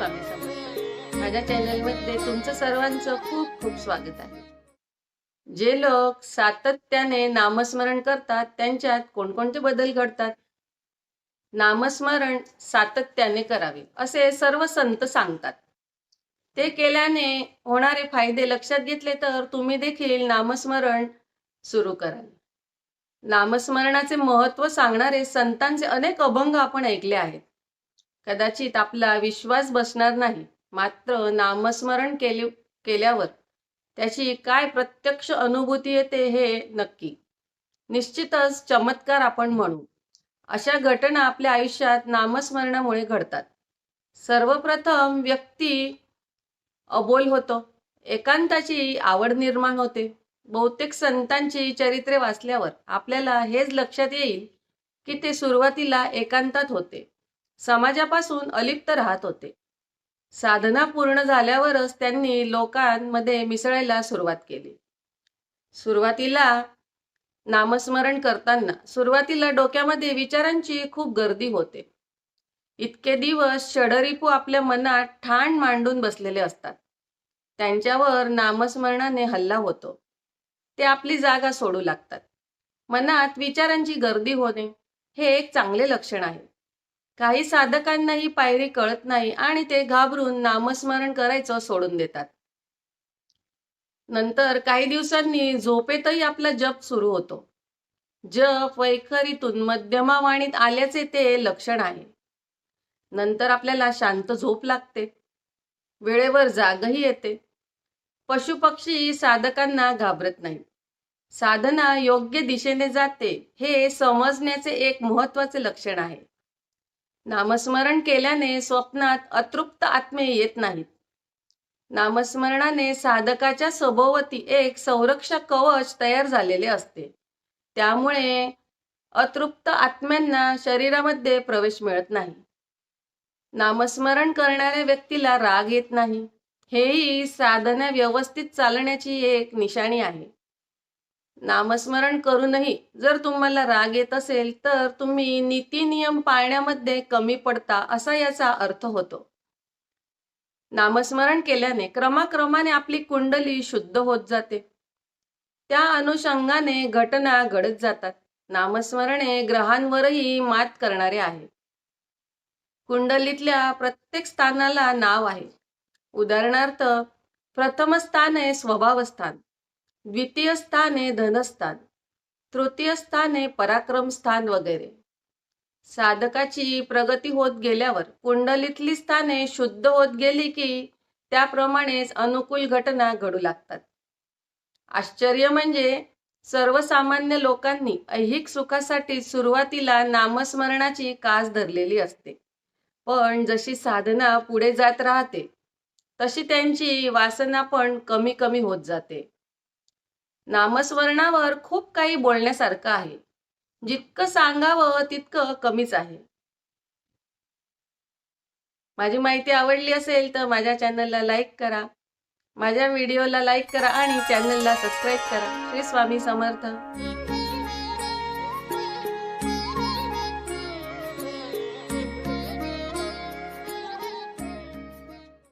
स्वामी समर्थ. माझ्या चॅनलमध्ये तुमचं सर्वांचं खूप खूप स्वागत आहे. जे लोक सातत्याने नामस्मरण करतात त्यांच्यात कोणकोणते बदल घडतात? नामस्मरण सातत्याने करावे असे सर्व संत सांगतात. ते केल्याने होणारे फायदे लक्षात घेतले तर तुम्ही देखील नामस्मरण सुरू कराल. नामस्मरणाचे महत्त्व सांगणारे संतांचे अनेक अभंग आपण ऐकले आहेत. कदाचित आपला विश्वास बसणार नाही. मात्र नामस्मरण केले केल्यावर त्याची काय प्रत्यक्ष अनुभूती येते हे नक्की. निश्चितच चमत्कार आपण म्हणू. अशा घटना आपल्या आयुष्यात नामस्मरणामुळे घडतात. सर्वप्रथम व्यक्ती अबोल होतो. एकांताची आवड निर्माण होते. बहुतेक संतांची चरित्रे वाचल्यावर आपल्याला हेच लक्षात येईल की ते सुरुवातीला एकांतात होते. समाजापासून अलिप्त राहत होते. साधना पूर्ण झाल्यावरच त्यांनी लोकांमध्ये मिसळायला सुरुवात केली. सुरुवातीला नामस्मरण करताना सुरुवातीला डोक्यामध्ये विचारांची खूप गर्दी होते. इतके दिवस षडरिपू आपल्या मनात ठाण मांडून बसलेले असतात. त्यांच्यावर नामस्मरणाने हल्ला होतो. ते आपली जागा सोडू लागतात. मनात विचारांची गर्दी होणे हे एक चांगले लक्षण आहे. काही साधकांना ही पायरी कळत नाही आणि ते घाबरून नामस्मरण करायचं सोडून देतात. नंतर काही दिवसांनी झोपेतही आपला जप सुरू होतो. जप वैखरीतून मध्यमावाणीत आल्याचे ते लक्षण आहे. नंतर आपल्याला शांत झोप लागते. वेळेवर जागही येते. पशुपक्षी साधकांना घाबरत नाही. साधना योग्य दिशेने जाते हे समजण्याचे एक महत्त्वाचे लक्षण आहे. नामस्मरण केल्याने स्वप्नात अतृप्त आत्मे येत नाहीत. नामस्मरणाने साधकाच्या सभोवती एक संरक्षक कवच तयार झालेले असते. त्यामुळे अतृप्त आत्म्यांना शरीरामध्ये प्रवेश मिळत नाही. नामस्मरण करणाऱ्या व्यक्तीला राग येत नाही. हेही साधना व्यवस्थित चालण्याची एक निशाणी आहे. नामस्मरण करूनही जर तुम्हाला राग येत असेल तर तुम्ही नीती नियम पाळण्यामध्ये कमी पडता असा याचा अर्थ होतो. नामस्मरण केल्याने क्रमाक्रमाने आपली कुंडली शुद्ध होत जाते. त्या अनुषंगाने घटना घडत जातात. नामस्मरणे ग्रहांवरही मात करणारे आहे. कुंडलीतल्या प्रत्येक स्थानाला नाव आहे. उदाहरणार्थ प्रथम स्थान आहे स्वभाव स्थान द्वितीय स्थान आहे धनस्थान तृतीय स्थान आहे पराक्रम स्थान वगैरे. साधकाची प्रगती होत गेल्यावर कुंडलीतली स्थाने शुद्ध होत गेली की त्याप्रमाणेच अनुकूल घटना घडू लागतात. आश्चर्य म्हणजे सर्वसामान्य लोकांनी ऐहिक सुखासाठी सुरुवातीला नामस्मरणाची कास धरलेली असते. पण जशी साधना पुढे जात राहते तशी त्यांची वासना पण कमी कमी होत जाते. नामस्मरणावर खूप काही बोलण्यासारखं आहे. जितकं सांगावं तितकं कमीच आहे. माझी माहिती आवडली असेल तर माझ्या चॅनलला लाईक करा. माझ्या व्हिडिओला लाईक करा आणि चॅनलला सबस्क्राईब करा. श्री स्वामी समर्थ.